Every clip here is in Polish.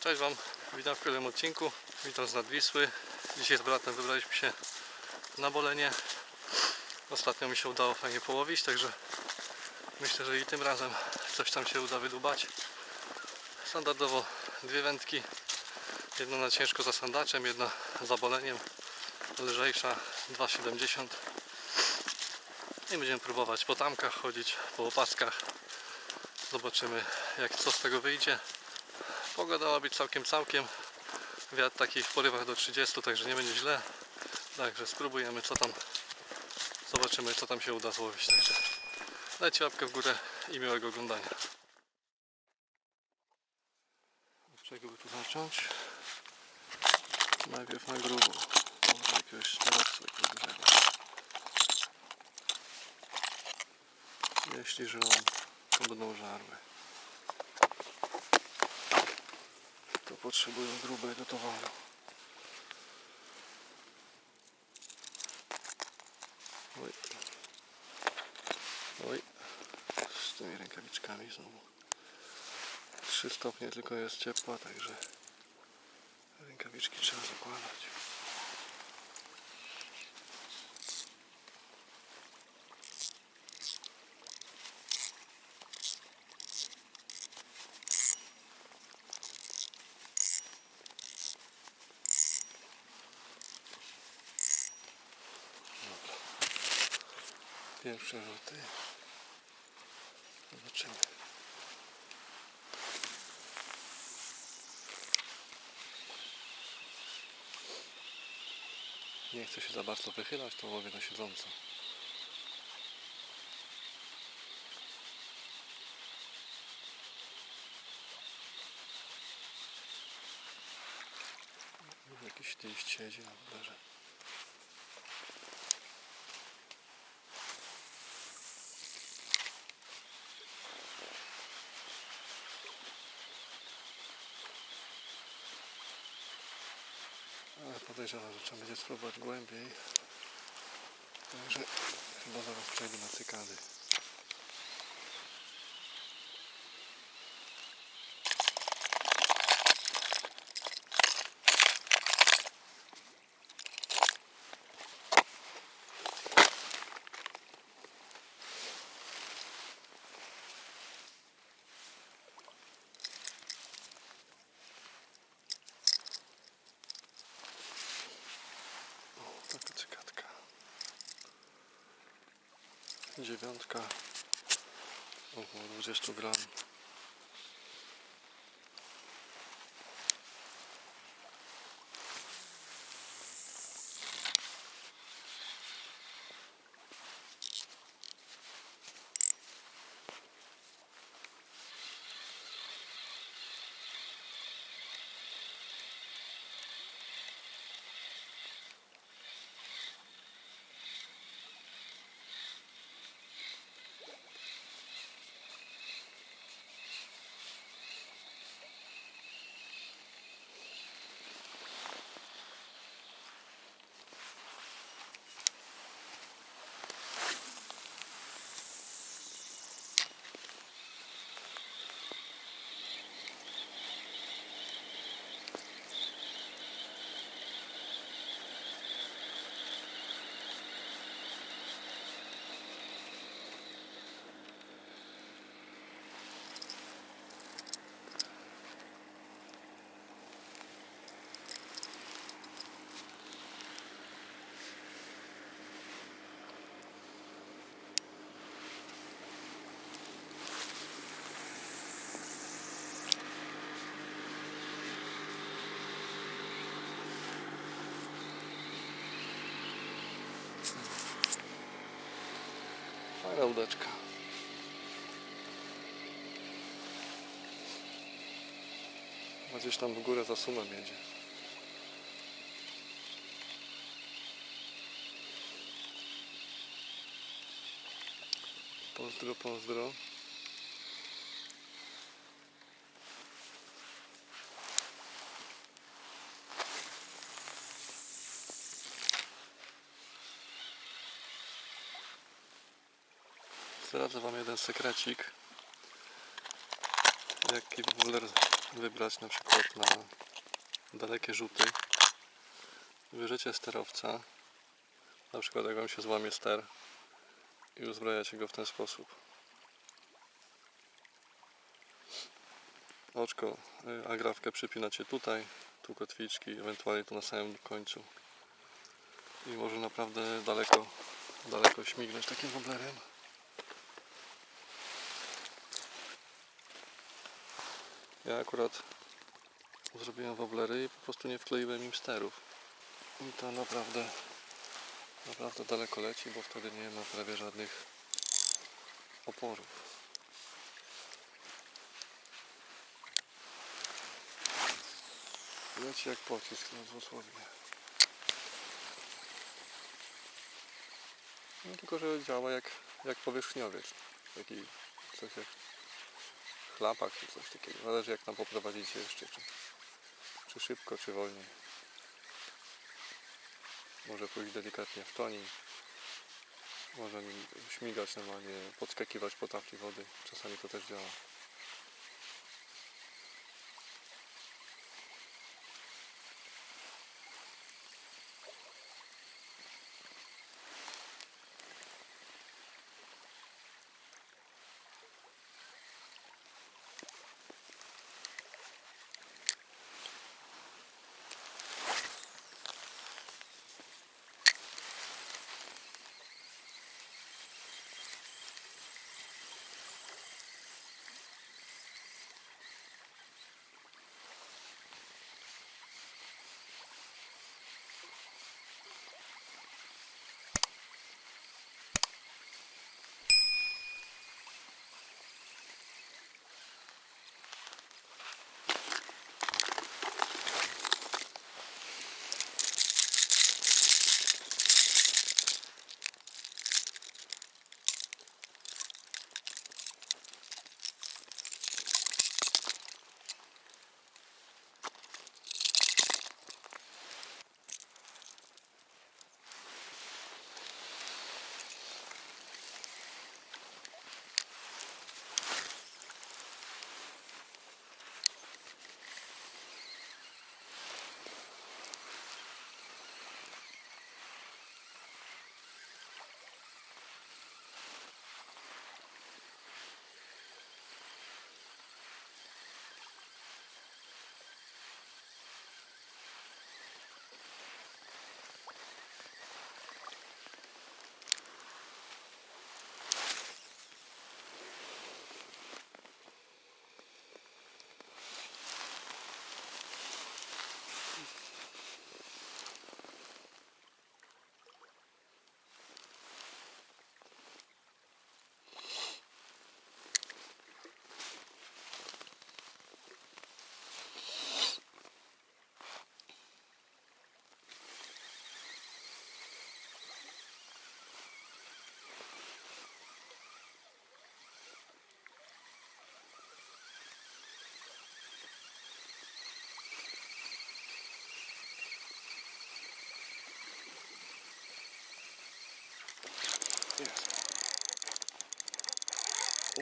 Cześć Wam, witam w kolejnym odcinku. Witam z Nadwisły. Dzisiaj z bratem wybraliśmy się na bolenie. Ostatnio mi się udało fajnie połowić, także myślę, że i tym razem coś tam się uda wydubać. Standardowo dwie wędki. Jedna na ciężko za sandaczem, jedna za boleniem. Lżejsza 2,70 i będziemy próbować po tamkach chodzić, po opaskach. Zobaczymy jak co z tego wyjdzie. Pogoda ma być całkiem całkiem. Wiatr taki w porywach do 30, także nie będzie źle. Także spróbujemy co tam. Zobaczymy co tam się uda złowić. Także dajcie łapkę w górę i miłego oglądania. Od czego by tu zacząć? Najpierw na grubo. Może jakiegoś dorosłego dużego. Jeśli żyją, to będą żarły. To potrzebują grubego towaru. Oj. Oj. Z tymi rękawiczkami znowu. 3 stopnie tylko jest ciepła, także rękawiczki trzeba zakładać. Pierwsze rzuty. Zobaczymy. Nie chcę się za bardzo wychylać, to łowię na siedząco. Jakiś liść siedzi na wderze. Podejrzewam, że trzeba będzie spróbować głębiej. Także chyba zaraz przejdę na cykady. O, taka cykadka. Dziewiątka. Około 20 gram. Fajna udeczka. Gdzieś tam w górę za sumem jedzie. Pozdro, pozdro. Zdradzę Wam jeden sekrecik. Jaki ogóle wybrać na przykład na dalekie rzuty, bierzecie sterowca, na przykład jak wam się złamie ster i uzbrajacie go w ten sposób. Oczko, y, agrafkę przypinacie tutaj, tu kotwiczki, ewentualnie tu na samym końcu. I może naprawdę daleko, daleko śmignąć takim woblerem. Ja akurat zrobiłem woblery i po prostu nie wkleiłem im sterów. I to naprawdę, naprawdę daleko leci, bo wtedy nie ma prawie żadnych oporów. Leci jak pocisk, no dosłownie. No, tylko, że działa jak, jak powierzchniowiec. Taki coś jak chlapak czy coś takiego. Zależy jak tam poprowadzicie jeszcze. Czy, czy szybko, czy wolniej. Może pójść delikatnie w toni. Może śmigać normalnie, podskakiwać po tafli wody. Czasami to też działa.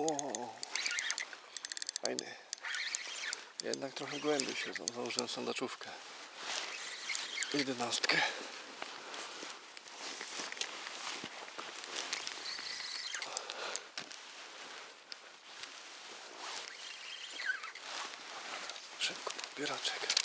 O, fajny. Jednak trochę głębiej siedzą. Założyłem sondaczówkę. Jedenastkę. Szybko podbieraczek.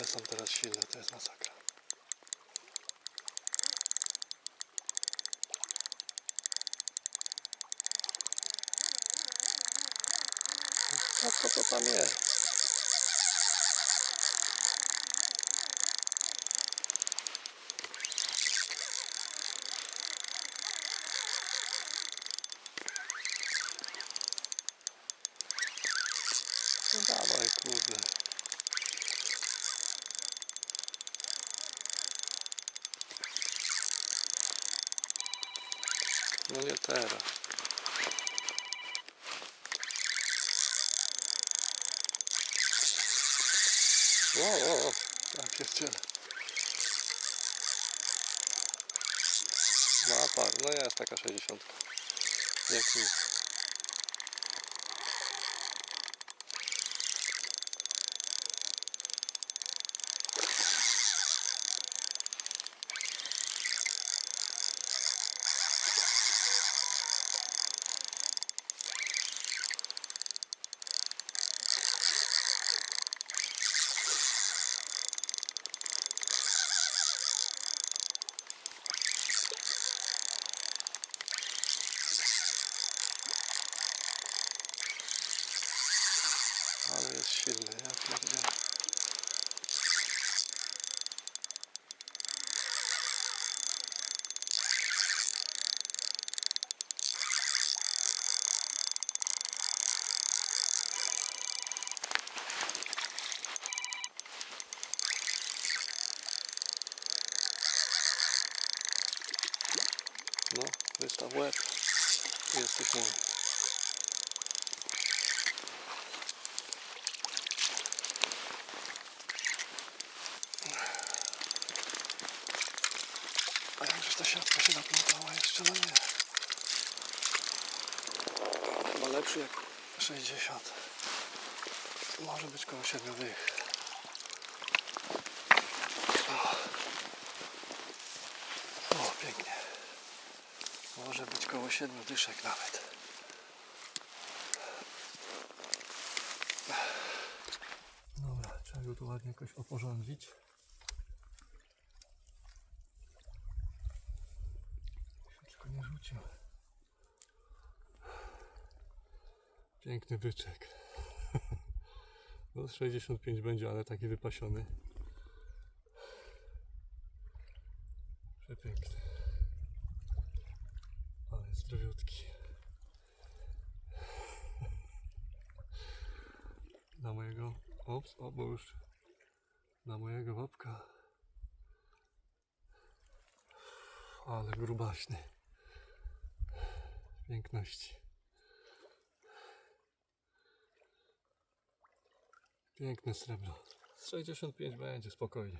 Ale są teraz silne, to jest masakra. tam jest. No dawaj, kurde. Nie teraz. O, o, o, ja pierdzielę. Ma par, no jest taka 60. Jak nic. Ale jest silny, ja pierdzielę. No, wystaw łeb. Jesteś mój. A jakżeś ta siatka się naplątała jeszcze, no nie. Chyba lepszy jak 60. Może być koło 7 dych. O. o, pięknie. Może być koło 7 dyszek nawet. Dobra, trzeba go tu ładnie jakoś oporządzić. się tylko nie rzucił. Piękny byczek. No 65 będzie, ale taki wypasiony. Przepiękny. Ale zdrowiutki. Na mojego... Ops, o, bo już... Na mojego łapka. Ale grubaśny. Piękności. Piękne srebro. Z 65 będzie spokojnie.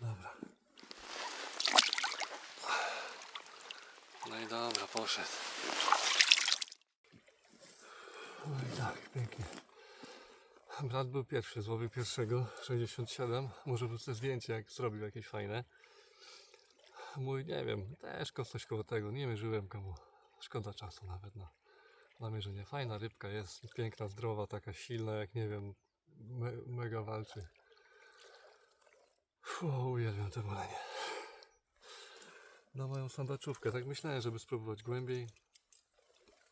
Dobra. No i dobra, poszedł. No i tak, pięknie. Brat był pierwszy, złowił pierwszego, 67. Może wrócę zdjęcie, jak zrobił jakieś fajne. Mój, nie wiem, też coś koło tego, nie mierzyłem komu. Szkoda czasu nawet na namierzenie. Fajna rybka jest, piękna, zdrowa, taka silna, jak nie wiem, me, mega walczy. Fu, uwielbiam to bolenie. Na moją sandaczówkę, tak myślałem, żeby spróbować głębiej.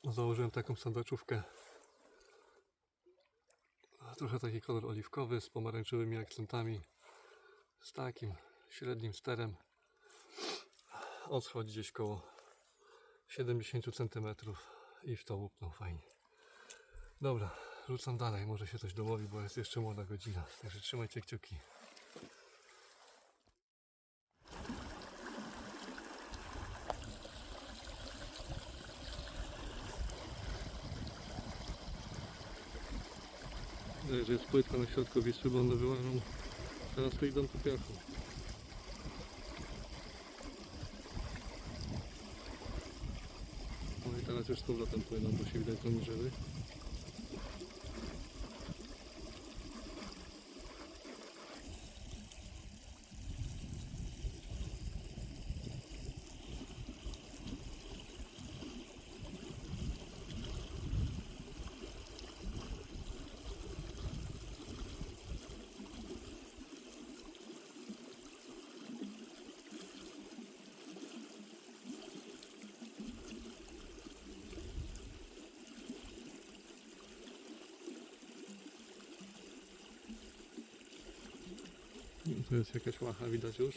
Założyłem taką sandaczówkę. Trochę taki kolor oliwkowy z pomarańczowymi akcentami. Z takim średnim sterem. On schodzi gdzieś koło 70 cm i w to łupnął fajnie. Dobra, rzucam dalej, może się coś dołowi, bo jest jeszcze młoda godzina. Także trzymajcie kciuki. Że jest płytka na środku Wisły, bo one wyłażą teraz tu idą po piachu. No i teraz już z powrotem płyną, bo się widać zanurzyły. Tu jest jakaś łacha, widać już.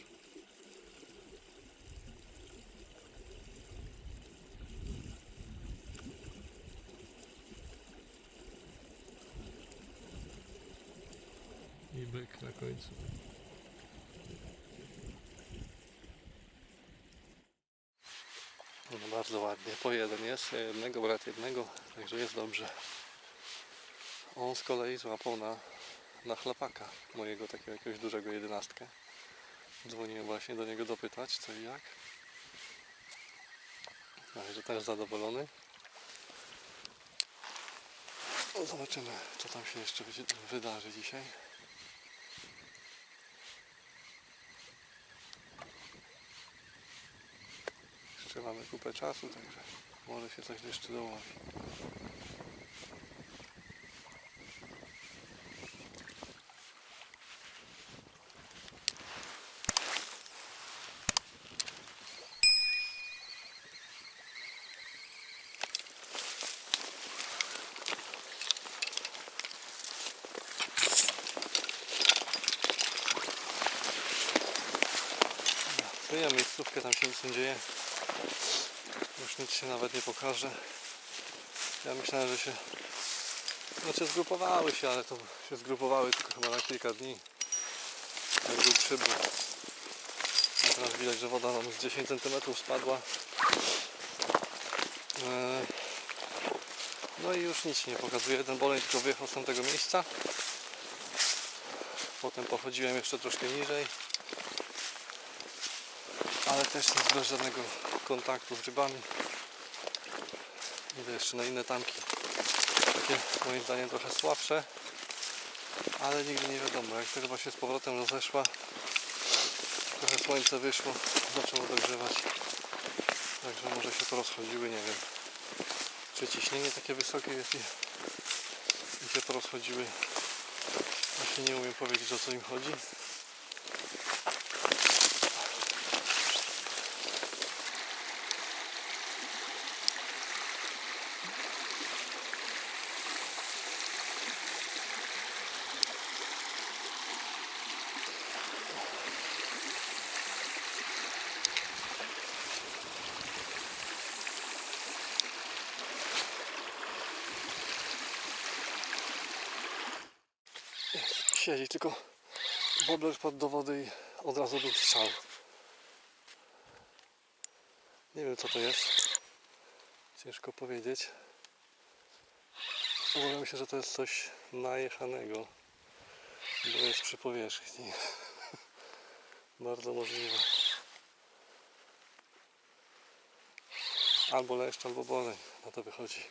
I byk na końcu. No bardzo ładnie. Po jeden jest, jednego, brat jednego, także jest dobrze. On z kolei złapał na, na chlapaka mojego takiego jakiegoś dużego jedenastkę. Dzwoniłem właśnie do niego dopytać co i jak. Także też zadowolony. No, zobaczymy co tam się jeszcze wydarzy dzisiaj. Jeszcze mamy kupę czasu, także może się coś jeszcze dołowi. Się dzieje. Już nic się nawet nie pokaże. Ja myślałem, że się... Znaczy zgrupowały się, ale to się zgrupowały tylko chyba na kilka dni. Jak był przybył. A teraz widać, że woda nam z 10 cm spadła. Eee, No i już nic nie pokazuje. Jeden boleń tylko wyjechał z tamtego miejsca. Potem pochodziłem jeszcze troszkę niżej. Ale też nic bez żadnego kontaktu z rybami. Idę jeszcze na inne tamki. Takie moim zdaniem trochę słabsze. Ale nigdy nie wiadomo. Jak ta ryba się z powrotem rozeszła, trochę słońce wyszło, zaczęło dogrzewać. Także może się to rozchodziły, nie wiem. Czy ciśnienie takie wysokie jest i, i się to rozchodziły. Właśnie nie umiem powiedzieć o co im chodzi. Siedzi, tylko wobler wpadł do wody i od razu był strzał. Nie wiem co to jest. Ciężko powiedzieć. Obawiam się, że to jest coś najechanego, bo jest przy powierzchni. Bardzo możliwe. Albo leszcz, albo boleń. Na to wychodzi.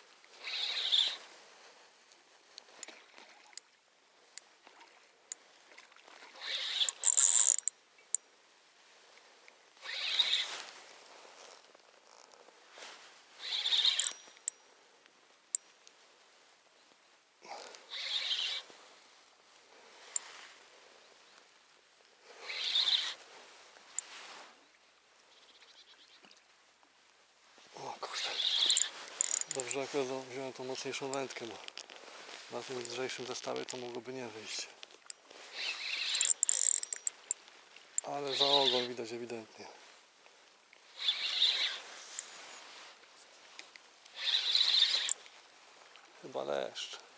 O kurde. Dobrze wziąłem tą mocniejszą wędkę, bo na tym lżejszym zestawie to mogłoby nie wyjść. Ale za ogon widać ewidentnie. Chyba leszcz.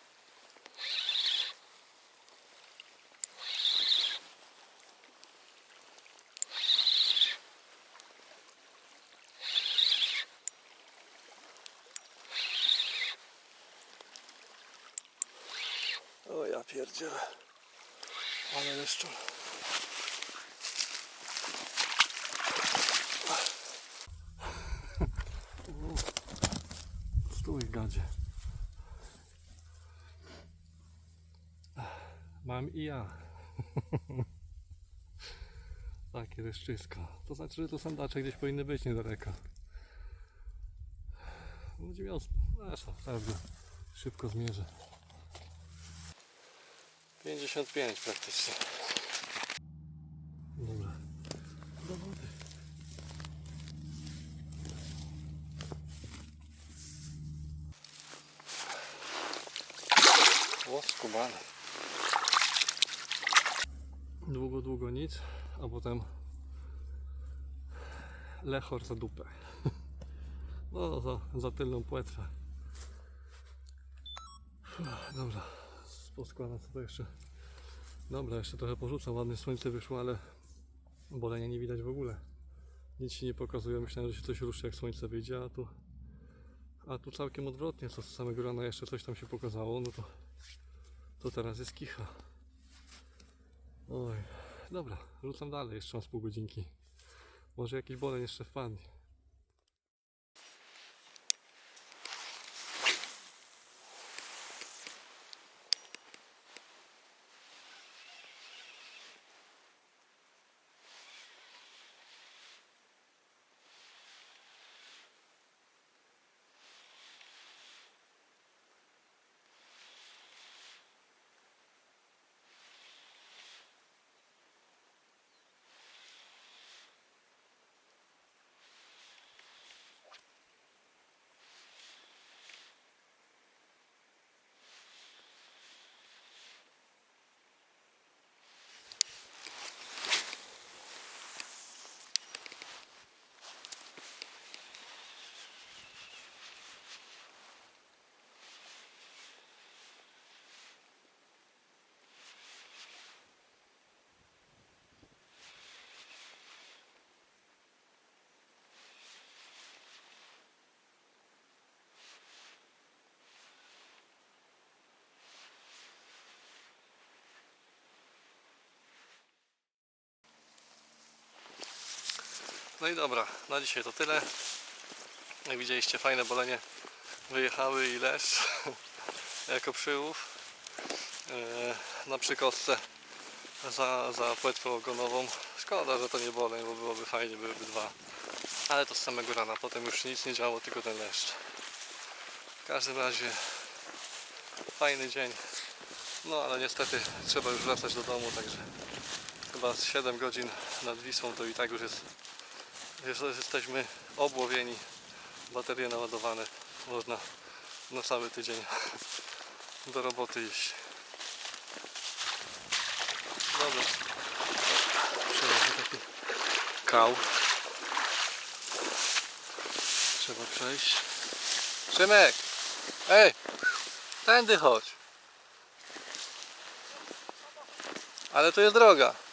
Pierdzielę. Ale leszczu. Stój gadzie. Mam i ja. Takie leszczysko. To znaczy, że tu sandacze gdzieś powinny być niedaleko. Będzie miał... Zresztą, pewnie. Szybko zmierzę. 55 praktycznie. Dobra. Do wody. O, skubany. Długo, długo nic, a potem lechor za dupę. No, za, za tylną płetwę. Uff, Dobra, poskładam sobie jeszcze. Dobra, jeszcze trochę porzucam, ładne słońce wyszło, ale bolenia nie widać w ogóle. Nic się nie pokazuje, myślałem, że się coś ruszy jak słońce wyjdzie, a tu a tu całkiem odwrotnie, co z samego rana jeszcze coś tam się pokazało, no to to teraz jest kicha. Oj, dobra, rzucam dalej, jeszcze mam z pół godzinki. Może jakiś boleń jeszcze wpadnie. No i dobra, na dzisiaj to tyle. Jak widzieliście, fajne bolenie wyjechały i leszcz jako przyłów. E, na przykostce za, za płetwę ogonową. Szkoda, że to nie boleń, bo byłoby fajnie, byłyby dwa. Ale to z samego rana, potem już nic nie działo, tylko ten leszcz. W każdym razie fajny dzień. No ale niestety trzeba już wracać do domu, także chyba z 7 godzin nad Wisłą to i tak już jest, jesteśmy obłowieni, baterie naładowane, można na cały tydzień do roboty iść. Dobra, przejeżdżę taki kał. Trzeba przejść. Szymek! Ej! Tędy chodź! Ale tu jest droga.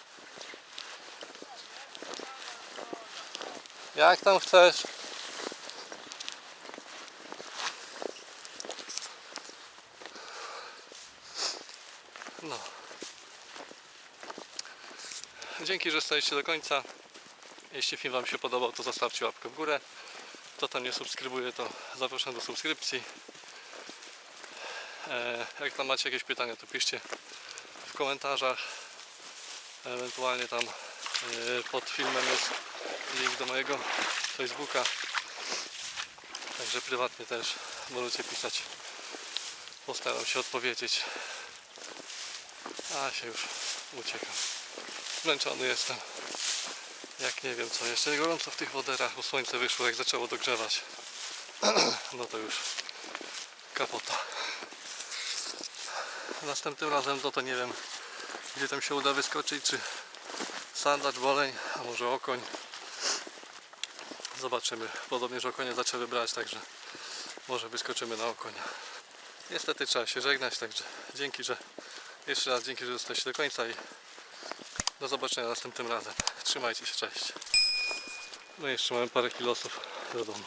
Jak tam chcesz? No. Dzięki, że staliście do końca. Jeśli film Wam się podobał, to zostawcie łapkę w górę. Kto tam nie subskrybuje, to zapraszam do subskrypcji. E, jak tam macie jakieś pytania, to piszcie w komentarzach. Ewentualnie tam e, pod filmem jest link do mojego Facebooka. Także prywatnie też możecie pisać. Postaram się odpowiedzieć. A się już uciekam. Zmęczony jestem. Jak nie wiem co, jeszcze gorąco w tych woderach, bo słońce wyszło jak zaczęło dogrzewać. No to już kapota. Następnym razem to to nie wiem gdzie tam się uda wyskoczyć, czy sandacz, boleń, a może okoń. Zobaczymy. Podobnie, że okonie zaczęły brać, także może wyskoczymy na okonia. Niestety trzeba się żegnać, także dzięki, że jeszcze raz dzięki, że jesteście do końca i do zobaczenia następnym razem. Trzymajcie się, cześć. No i jeszcze mamy parę kilosów do domu.